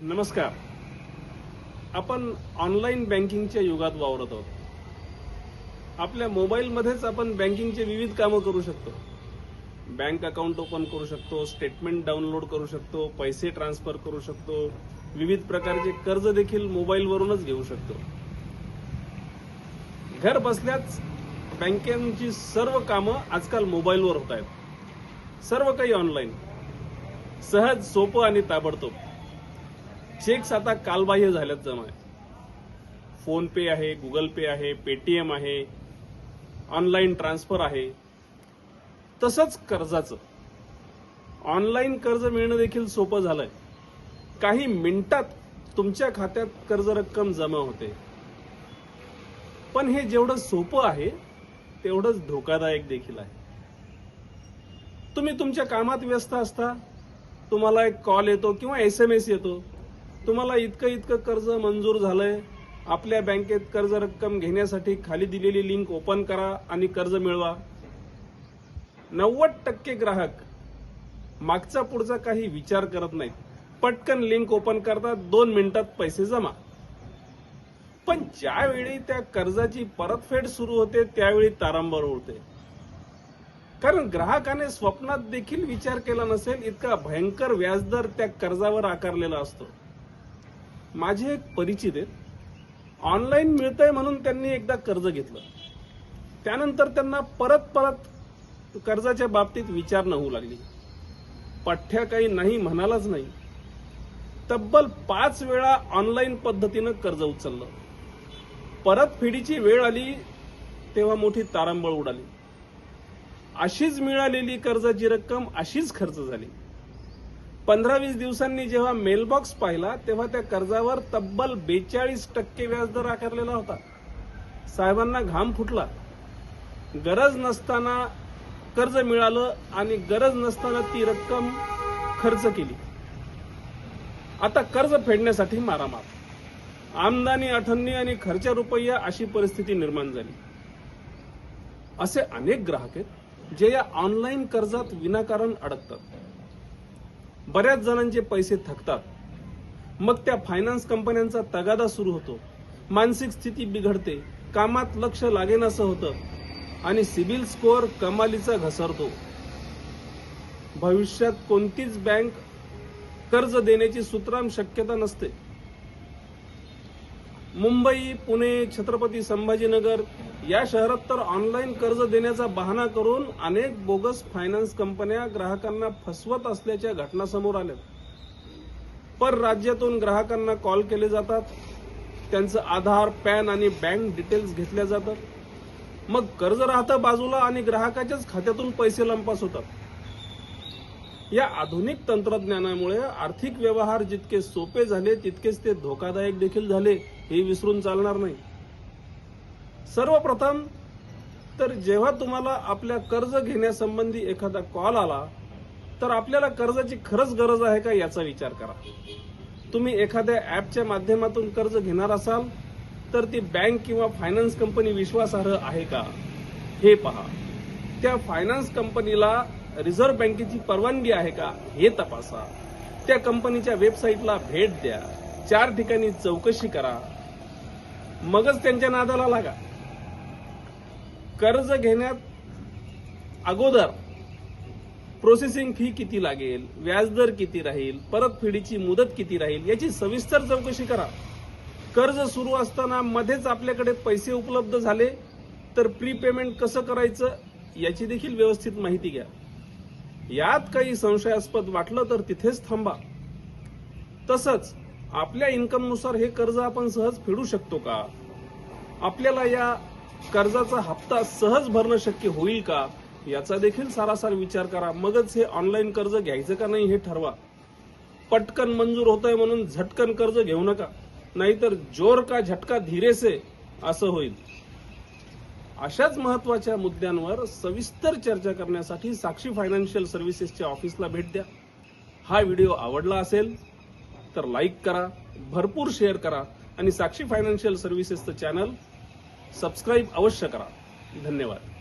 नमस्कार. आपण ऑनलाईन बँकिंगच्या युगात वावरत आहोत. आपल्या मोबाईलमध्येच आपण बँकिंगचे विविध कामं करू शकतो. बँक अकाउंट ओपन करू शकतो स्टेटमेंट डाउनलोड करू शकतो पैसे ट्रान्सफर करू शकतो विविध प्रकारचे कर्ज देखील मोबाईलवरूनच घेऊ शकतो. घर बसल्याच बँकेची सर्व कामं आजकाल मोबाईलवर होत आहेत. सर्व काही ऑनलाईन सहज सोपं आणि ताबडतोब. चेक्स आता कालबाह्य झाल्यात जमा. फोन पे आहे गुगल पे आहे पेटीएम आहे ऑनलाईन ट्रान्सफर आहे. तसंच कर्जाचं. ऑनलाईन कर्ज मिळणं देखील सोपं झालंय. काही मिनिटात तुमच्या खात्यात कर्ज रक्कम जमा होते. पण हे जेवढं सोपं आहे तेवढंच धोकादायक देखील आहे. तुम्ही तुमच्या कामात व्यस्त असता तुम्हाला एक कॉल येतो किंवा एस एम एस येतो. तुम्हाला इतकं इतकं कर्ज मंजूर झालंय. आपल्या बँकेत कर्ज रक्कम घेण्यासाठी खाली दिलेली लिंक ओपन करा आणि कर्ज मिळवा. नव्वद टक्के ग्राहक मागचा पुढचा काही विचार करत नाहीत. पटकन लिंक ओपन करतात दोन मिनिटात पैसे जमा. पण ज्यावेळी त्या कर्जाची परतफेड सुरू होते त्यावेळी तारांबर उडते. कारण ग्राहकाने स्वप्नात देखील विचार केला नसेल इतका भयंकर व्याजदर त्या कर्जावर आकारलेला असतो. माझे एक परिचित आहेत. ऑनलाईन मिळतंय म्हणून त्यांनी एकदा कर्ज घेतलं. त्यानंतर त्यांना परत परत कर्जाच्या बाबतीत विचारणं होऊ लागली. पठ्ठ्या काही नाही म्हणालाच नाही. तब्बल पाच वेळा ऑनलाईन पद्धतीनं कर्ज उचललं. परतफेडीची वेळ आली तेव्हा मोठी तारांबळ उडाली. अशीच मिळालेली कर्जाची रक्कम अशीच खर्च झाली. पंधरा वीस दिवसांनी जेव्हा मेलबॉक्स पाहिला तेव्हा त्या कर्जावर तब्बल बेचाळीस टक्के व्याजदर आकारलेला होता. साहेबांना घाम फुटला. गरज नसताना कर्ज मिळालं आणि गरज नसताना ती रक्कम खर्च केली. आता कर्ज फेडण्यासाठी मारामार. आमदानी अठन्नी आणि खर्चा रुपया अशी परिस्थिती निर्माण झाली. असे अनेक ग्राहक आहेत जे या ऑनलाईन कर्जात विनाकारण अडकतात. बऱ्याच जणांचे पैसे थकतात. मग त्या फायनान्स कंपन्यांचा तगादा सुरू होतो. मानसिक स्थिती बिघडते. कामात लक्ष लागेनासं होतं. आणि सिबिल स्कोअर कमालीचा घसरतो. भविष्यात कोणतीच बँक कर्ज देण्याची सुतराम शक्यता नसते. मुंबई पुणे छत्रपती संभाजीनगर या शहरात तर ऑनलाईन कर्ज देण्याचा बहाणा करून अनेक बोगस फायनान्स कंपन्या ग्राहकांना फसवत असल्याच्या घटना समोर आल्या पर राज्यातून ग्राहकांना कॉल केले जातात. त्यांचं आधार पॅन आणि बँक डिटेल्स घेतल्या जातात. मग कर्ज राहतं बाजूला आणि ग्राहकाच्याच खात्यातून पैसे लंपास होतात. या आधुनिक तंत्रज्ञानामुळे आर्थिक व्यवहार जितके सोपे झाले तितकेच ते धोकादायक देखील झाले हे विसरून चालणार नाही. सर्वप्रथम तर जेव्हा तुम्हाला आपल्या कर्ज घेण्यासंबंधी एखादा कॉल आला तर आपल्याला कर्जाची खरंच गरज आहे का याचा विचार करा. तुम्ही एखाद्या ऍपच्या माध्यमातून कर्ज घेणार असाल तर ती बँक किंवा फायनान्स कंपनी विश्वासार्ह आहे का? हे पहा. त्या फायनान्स कंपनीला रिझर्व्ह बँकेची परवानगी आहे का? हे तपासा. त्या कंपनीच्या वेबसाईटला भेट द्या. चार ठिकाणी चौकशी करा. मगच त्यांच्या नादाला लागा. कर्ज घेण्यात अगोदर प्रोसेसिंग फी किती लागेल? व्याजदर किती राहील? परतफेडीची मुदत किती राहील? याची सविस्तर चौकशी करा. कर्ज सुरू असताना मध्येच आपल्याकडे पैसे उपलब्ध झाले तर प्री पेमेंट कसं करायचं? याची देखील व्यवस्थित माहिती घ्या. यात काही संशयास्पद वाटलं तर तिथेच थांबा. तसंच आपल्या इन्कमनुसार हे कर्ज आपण सहज फेडू शकतो का? आपल्याला या कर्जाचा हप्ता सहज भरणं शक्य होईल का? याचा देखील सारासार विचार करा. मगच हे ऑनलाईन कर्ज घ्यायचं का नाही हे ठरवा. पटकन मंजूर होतंय म्हणून झटकन कर्ज घेऊ नका. नाहीतर जोर का झटका धीरेसे असं होईल. अशाच महत्त्वाच्या मुद्द्यांवर सविस्तर चर्चा करण्यासाठी साक्षी फायनान्शियल सर्व्हिसेसच्या ऑफिसला भेट द्या. हा व्हिडिओ आवडला असेल तर लाईक करा भरपूर शेअर करा आणि साक्षी फायनान्शियल सर्व्हिसेसचं चॅनल सबस्क्राईब अवश्य करा. धन्यवाद.